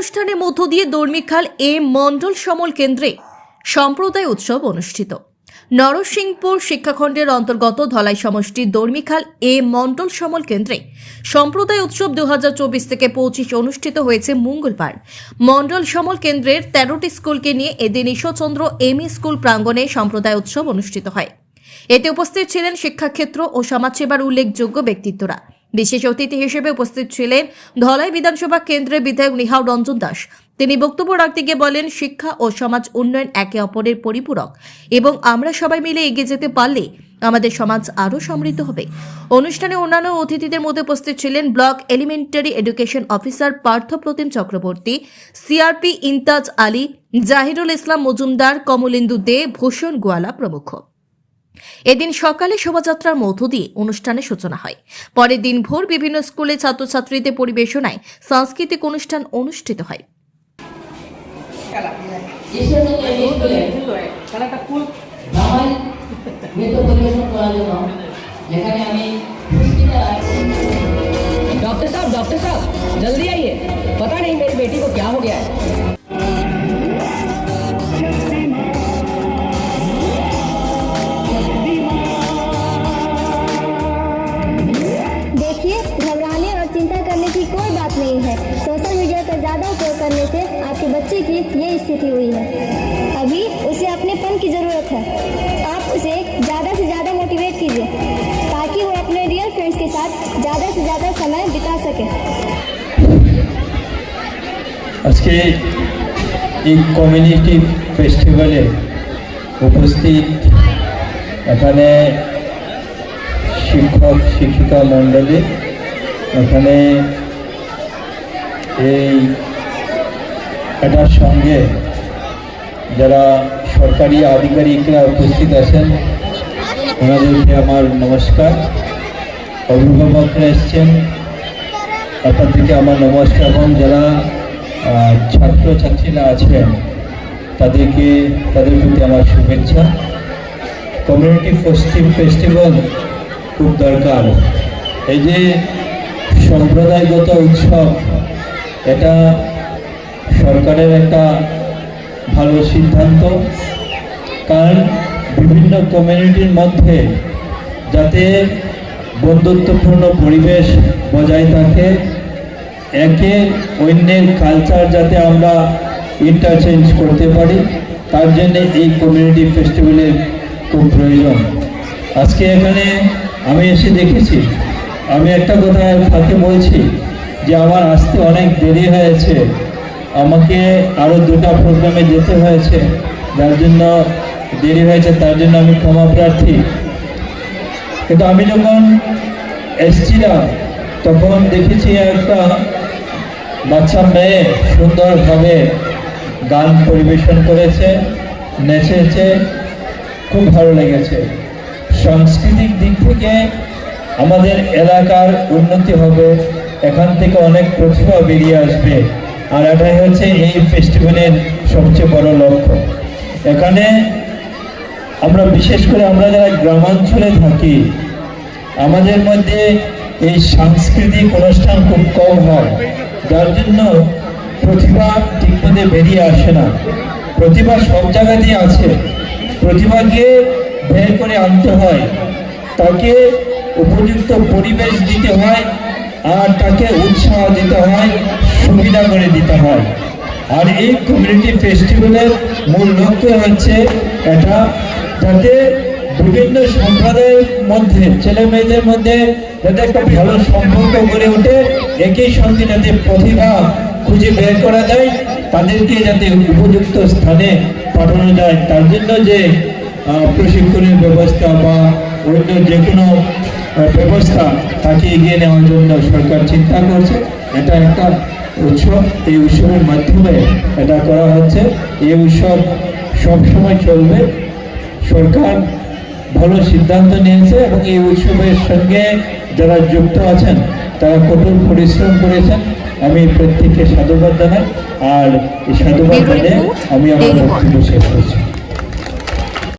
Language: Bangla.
অনুষ্ঠানের মধ্য দিয়ে দর্মিখাল এ মণ্ডল সমল কেন্দ্রে সম্প্রদায় উৎসব অনুষ্ঠিত। নরসিংপুর শিক্ষাখণ্ডের অন্তর্গত ধলাই সমষ্টির দর্মিখাল এ মণ্ডল সমল কেন্দ্রে সম্প্রদায় উৎসব দুহাজার চব্বিশ থেকে পঁচিশ অনুষ্ঠিত হয়েছে মঙ্গলবার। মণ্ডল সমল কেন্দ্রের তেরোটি স্কুলকে নিয়ে এদিন ঈশ্বরচন্দ্র এম স্কুল প্রাঙ্গণে সম্প্রদায় উৎসব অনুষ্ঠিত হয়। এতে উপস্থিত ছিলেন শিক্ষাক্ষেত্র ও সমাজসেবার উল্লেখযোগ্য ব্যক্তিত্বরা। বিশেষ অতিথি হিসেবে উপস্থিত ছিলেন ধলাই বিধানসভা কেন্দ্রের বিধায়ক নিহাউ রঞ্জন দাস। তিনি বক্তব্য রাখতে গিয়ে বলেন, শিক্ষা ও সমাজ উন্নয়ন একে অপরের পরিপূরক এবং আমরা সবাই মিলে এগিয়ে যেতে পারলে আমাদের সমাজ আরও সমৃদ্ধ হবে। অনুষ্ঠানে অন্যান্য অতিথিদের মধ্যে উপস্থিত ছিলেন block elementary education officer Partha Pratim Chakraborty, CRP Intaj Ali, Jahirul Islam Majumdar, Kamalendu De, Bhushan Goala প্রমুখ। এদিন সকালে শোভাযাত্রার মধ্য দিয়ে অনুষ্ঠানের সূচনা হয় পরের দিন ভোর বিভিন্ন স্কুলে ছাত্রছাত্রীদের পরিবেশনায় সাংস্কৃতিক অনুষ্ঠান অনুষ্ঠিত হয় ঈশ্বরচন্দ্র এই স্কুলে খেলাটা ফুল ধামাই নৃত্য পরিবেশন করার জন্য যেখানে আমি পুরস্কৃতা डॉक्टर साहब डॉक्टर साहब जल्दी आइए पता नहीं मेरी बेटी को क्या हो गया है करने से आपके बच्चे की ये स्थिति हुई है अभी उसे अपनेपन की ज़रूरत है आप उसे ज़्यादा से ज़्यादा मोटिवेट कीजिए ताकि वो अपने रियल फ्रेंड्स के साथ ज़्यादा से ज़्यादा समय बिता सके আজকে এই কমিউনিটি ফেস্টিভ্যালে উপস্থিত এখানে শিক্ষক শিক্ষিকা মণ্ডলী এখানে এই এটার সঙ্গে যারা সরকারি আধিকারিকরা উপস্থিত আছেন, ওনাদেরকে আমার নমস্কার। অভিভাবকরা এসছেন আপনার থেকে আমার নমস্কার। এবং যারা ছাত্রছাত্রীরা আছেন, তাদেরকে, তাদের প্রতি আমার শুভেচ্ছা। কমিউনিটি ফেস্টিভ, ফেস্টিভ্যাল খুব দরকার। এই যে সম্প্রদায়গত উৎসব, এটা সরকারের একটা ভালো সিদ্ধান্ত। কারণ বিভিন্ন কমিউনিটির মধ্যে যাতে বন্ধুত্বপূর্ণ পরিবেশ বজায় থাকে, একে অন্যের কালচার যাতে আমরা ইন্টারচেঞ্জ করতে পারি, তার জন্য এই কমিউনিটি ফেস্টিভ্যালের খুব প্রয়োজন। আজকে এখানে আমি এসে দেখেছি, আমি একটা কথা ফাঁকে বলছি যে আমার আসতে অনেক দেরি হয়েছে। আমাকে আরও দুটা প্রোগ্রামে যেতে হয়েছে, যার জন্য দেরি হয়েছে, তার জন্য আমি ক্ষমা প্রার্থী। কিন্তু আমি যখন এসছিলাম, তখন দেখেছি একটা বাচ্চা মেয়ে সুন্দরভাবে গান পরিবেশন করেছে, নেচেছে, খুব ভালো লেগেছে। সাংস্কৃতিক দিক থেকে আমাদের এলাকার উন্নতি হবে, এখান থেকে অনেক প্রতিভা বেরিয়ে আসবে। আর এটাই হচ্ছে এই ফেস্টিভ্যালের সবচেয়ে বড় লক্ষ্য। এখানে আমরা বিশেষ করে আমরা যারা গ্রামাঞ্চলে থাকি, আমাদের মধ্যে এই সাংস্কৃতিক অনুষ্ঠান খুব কম হয়। যার জন্য প্রতিভা ঠিকমতো বেরিয়ে আসে না। প্রতিভা সব জায়গাতেই আছে। প্রতিভাকে বের করে আনতে হয়। তাকে উপযুক্ত পরিবেশ দিতে হয়। আর তাকে উৎসাহ দিতে হয়, সুবিধা করে দিতে হয়। আর এই কমিউনিটি ফেস্টিভ্যালের মূল লক্ষ্য হচ্ছে এটা, যাতে বিভিন্ন সম্প্রদায়ের মধ্যে, ছেলে মেয়েদের মধ্যে যাতে একটা ভালো সম্পর্ক গড়ে ওঠে, একই সঙ্গে যাতে প্রতিভা খুঁজে বের করা যায়, তাদেরকে যাতে উপযুক্ত স্থানে পাঠানো যায়। তার জন্য যে প্রশিক্ষণের ব্যবস্থা বা অন্য যে কোনো ব্যবস্থা তাকে এগিয়ে নেওয়ার জন্য সরকার চিন্তা করছে। এটা একটা উৎসব, এই উৎসবের মাধ্যমে এটা করা হচ্ছে। এই উৎসব সবসময় চলবে। সরকার ভালো সিদ্ধান্ত নিয়েছে এবং এই উৎসবের সঙ্গে যারা যুক্ত আছেন, তারা কঠোর পরিশ্রম করেছেন। আমি প্রত্যেককে সাধুবাদ জানাই। আর এই সাধুবাদ জানিয়ে আমি আমার বক্তব্য শেষ করছি।